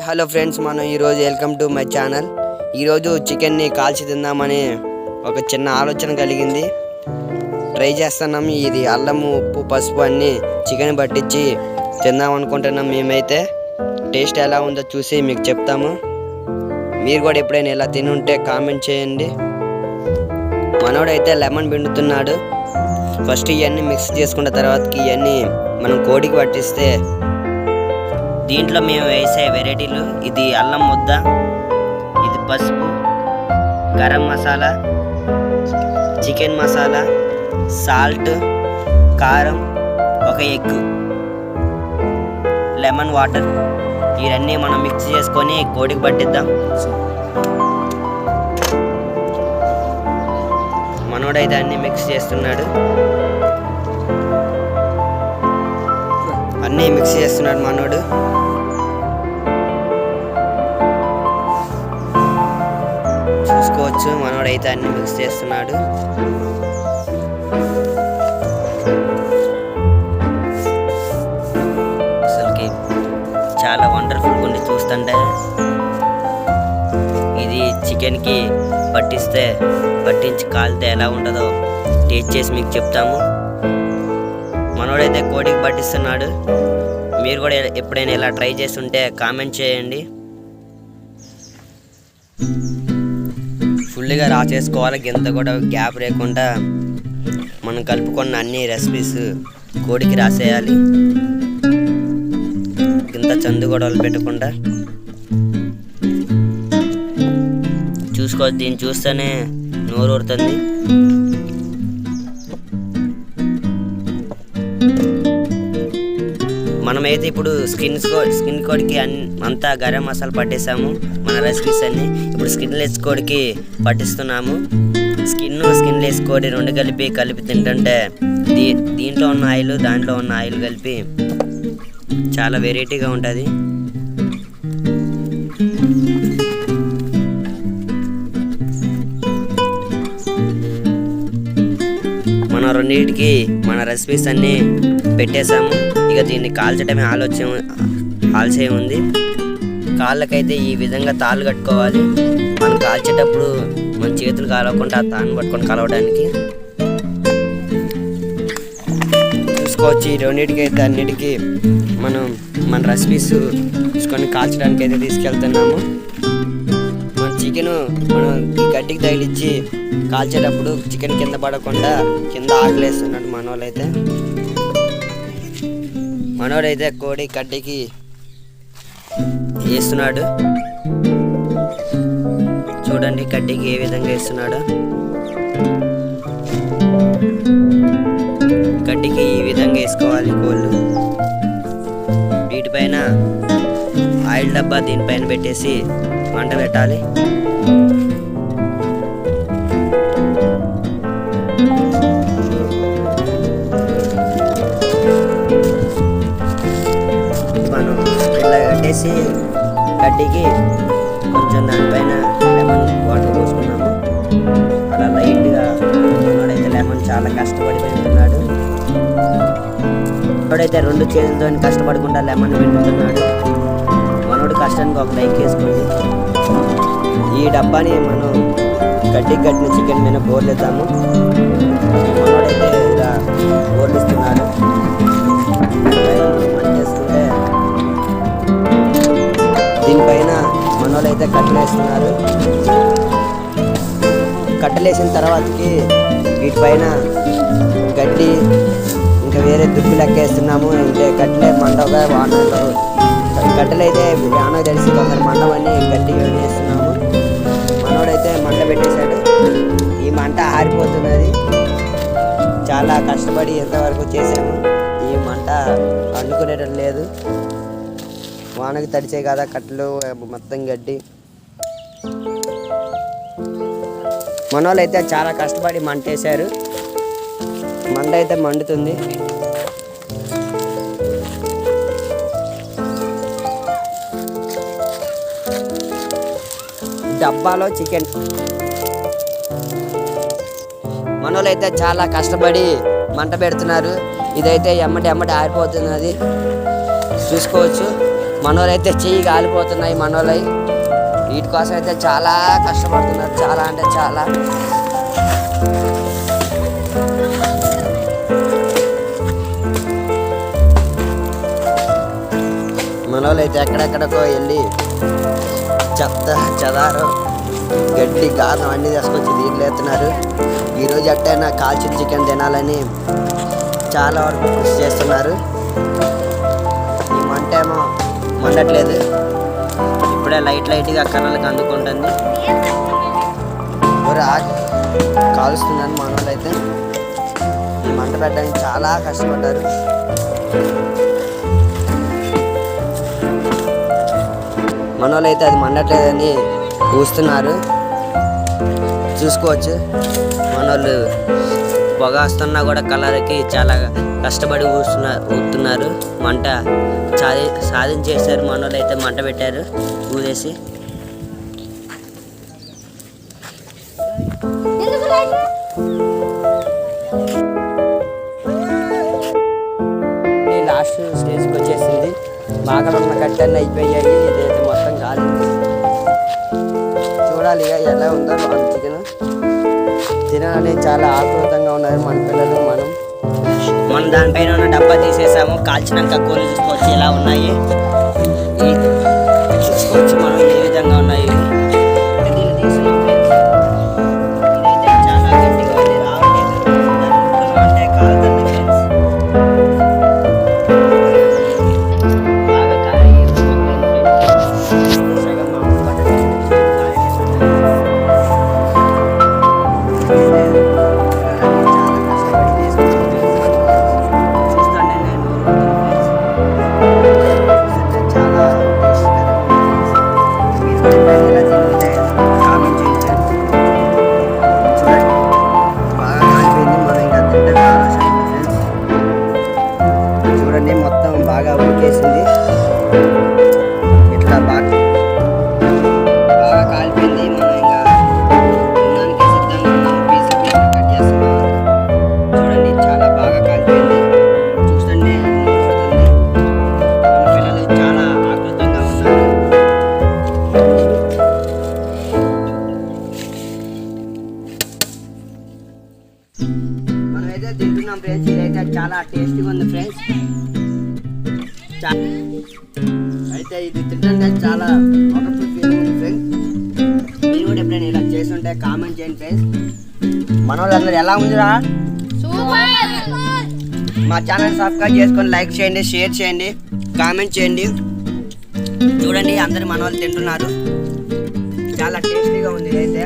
Hello friends మనం ఈరోజు welcome to my channel ఈరోజు చికెన్ని కాల్చి తిందామని ఒక చిన్న ఆలోచన కలిగింది. ట్రై చేస్తున్నాం. ఇది అల్లము ఉప్పు పసుపు అన్నీ చికెన్ పట్టించి తిందాం అనుకుంటున్నాం మేమైతే. టేస్ట్ ఎలా ఉందో చూసి మీకు చెప్తాము. మీరు కూడా ఎప్పుడైనా ఇలా తిని ఉంటే కామెంట్ చేయండి. మనోడైతే లెమన్ పిండుతున్నాడు. ఫస్ట్ ఇవన్నీ మిక్స్ చేసుకున్న తర్వాతకి ఇవన్నీ మనం కోడికి పట్టిస్తే దీంట్లో మేము వేసే వెరైటీలు ఇది అల్లం ముద్ద ఇది పసుపు గరం మసాలా చికెన్ మసాలా సాల్ట్ కారం ఒక ఎగ్ లెమన్ వాటర్ ఇవన్నీ మనం మిక్స్ చేసుకొని కోడికి పట్టిద్దాం. మనోడైతే అన్ని మిక్స్ చేస్తున్నాడు. అన్నీ మిక్స్ చేస్తున్నాడు మనోడు. చూసుకోవచ్చు మనోడైతే అన్ని మిక్స్ చేస్తున్నాడు. అసలుకి చాలా వండర్ఫుల్గా ఉంది చూస్తుంటే. ఇది చికెన్కి పట్టిస్తే పట్టించి కాలితే ఎలా ఉంటుందో టేస్ట్ చేసి మీకు చెప్తాము. మనోడైతే కోడికి పట్టిస్తున్నాడు. మీరు కూడా ఎప్పుడైనా ఇలా ట్రై చేస్తుంటే కామెంట్ చేయండి. ఫుల్గా రా చేసుకోవాలి గింత కూడా గ్యాప్ లేకుండా మనం కలుపుకున్న అన్ని రెసిపీస్ కోడికి రాసేయాలి. గింత చందు గొడవలు పెట్టకుండా చూసుకో దీన్ని చూస్తేనే నోరు మనమైతే ఇప్పుడు స్కిన్ స్కిన్ కోడ్కి అన్ అంతా గరం మసాలా పట్టేసాము. మన రెసిపీస్ అన్ని ఇప్పుడు స్కిన్ లెస్ కోడ్కి పట్టిస్తున్నాము. స్కిన్ స్కిన్ లెస్ కోడి రెండు కలిపి కలిపి తింటుంటే దీ దీంట్లో ఉన్న ఆయిల్ దాంట్లో ఉన్న ఆయిల్ కలిపి చాలా వెరైటీగా ఉంటుంది. రెండింటికి మన రెసిపీస్ అన్నీ పెట్టేశాము. ఇక దీన్ని కాల్చడమే ఆలోచన ఆలస్యం ఉంది. కాళ్ళకైతే ఈ విధంగా తాళ్ళు కట్టుకోవాలి. మనం కాల్చేటప్పుడు మన చేతులు కాలవకుండా ఆ తాను పట్టుకొని కలవడానికి. చూసుకోవచ్చు ఈ రెండింటికి అయితే అన్నిటికీ మనం మన రెసిపీస్ చూసుకొని కాల్చడానికి అయితే తీసుకెళ్తున్నాము. చికెన్ మనం ఈ గడ్డికి తగిలిచ్చి కాల్చేటప్పుడు చికెన్ కింద పడకుండా కింద ఆకలేస్తున్నాడు మనోళ్ళైతే. మనోడైతే కోడి గడ్డికి వేస్తున్నాడు. చూడండి కడ్డీకి ఏ విధంగా వేస్తున్నాడు. గడ్డికి ఈ విధంగా వేసుకోవాలి కోళ్ళు. వీటిపైన ఆయిల్ డబ్బా దీనిపైన పెట్టేసి మంట పెట్టాలి. మనం ఇట్లా కట్టేసి గడ్డికి కొంచెం దానిపైన లెమన్ వాటర్ పోసుకున్నాము. అలా లైట్గా మనోడైతే లెమన్ చాలా కష్టపడి పెడుతున్నాడు మనోడైతే రెండు చేతులతో కష్టపడకుండా లెమన్ పెట్టుకున్నాడు మనోడు కష్టానికి ఒక లైక్ వేసుకోండి ఈ డబ్బాని మనం గడ్డి కట్టిన చికెన్ మీద బోర్లేద్దాము. మనోడైతే ఇలా బోర్లిస్తున్నాడు. చేస్తుంటే దీనిపైన మనోళ్ళైతే కట్టలేస్తున్నారు కట్టలేసిన తర్వాతకి వీటిపైన గడ్డి ఇంకా వేరే దుబ్బి లెక్కేస్తున్నాము అంటే కట్టలే మండవగా వానలో. కట్టెలైతే వాన తెలిసి కొందరు మండమని గడ్డి వేస్తున్నాము పెట్టేశాడు. ఈ మంట ఆరిపోతున్నది. చాలా కష్టపడి ఎంతవరకు చేశాము. ఈ మంట అండుకునేటట్టు లేదు. వానకి తడిచే కదా కట్టెలు మొత్తం గడ్డి. మన అయితే చాలా కష్టపడి మంట వేశారు మంట అయితే మండుతుంది. డబ్బాలో చికెన్. మనోళ్ళైతే చాలా కష్టపడి మంట పెడుతున్నారు. ఇదైతే ఎమ్మటి ఎమ్మటి ఆరిపోతున్నది. చూసుకోవచ్చు. మనోళ్ళు అయితే చెయ్యి కాలిపోతున్నాయి మనోళ్ళై. వీటి కోసం అయితే చాలా కష్టపడుతున్నారు. చాలా అంటే చాలా. మనోళ్ళు అయితే ఎక్కడెక్కడికో వెళ్ళి చెత్త చెదారం. గడ్డి గారం అన్నీ తీసుకొచ్చి దీంట్లో ఎత్తున్నారు ఈరోజు ఎట్టైనా కాల్చిన చికెన్ తినాలని చాలా వరకు కృషి చేస్తున్నారు. ఈ మంట ఏమో మండట్లేదు. ఇప్పుడే లైట్ లైట్గా కర్రలకు అందుకుంటుంది. కాలుస్తున్నాను ఆగి కాలుస్తుందని మన అయితే ఈ మంట పెట్టడానికి చాలా కష్టపడ్డారు. మన అయితే అది మండట్లేదని చూస్తున్నారు చూసుకోవచ్చు. మనోళ్ళు పొగ వస్తున్నా కూడా కలర్కి చాలా కష్టపడి ఊస్తున్న ఊతున్నారు మంట సాధి సాధించేశారు మనోళ్ళు అయితే మంట పెట్టారు. ఊదేసి లాస్ట్ స్టేజ్కి వచ్చేసింది. బాగా ఉన్న కట్టన్నీ అయిపోయాయి. ఇదైతే మొత్తం కాలింది. చూడాలి ఇక ఎలా ఉందో వాళ్ళ చికెన్ తినాలని చాలా ఆకృతంగా ఉన్నారు మన పిల్లలు మనం. మనం దానిపైన ఉన్న డబ్బా తీసేసాము కాల్చినాక కోళ్ళు చూసుకోవచ్చు ఎలా ఉన్నాయి. చాలా ఆకృతంగా ఉన్నారు మనమైతే తింటున్నాం ఫ్రెండ్స్ ఇదైతే చాలా టేస్టీగా ఉంది ఇలా కామెంట్ చేయండి ఫ్రెండ్స్. మన వాళ్ళందరూ ఎలా ఉందిరా? మా ఛానల్ సబ్స్క్రైబ్ చేసుకొని లైక్ చేయండి షేర్ చేయండి కామెంట్ చేయండి. చూడండి అందరు మన వాళ్ళు తింటున్నారు. చాలా టేస్టీగా ఉంది ఇదైతే.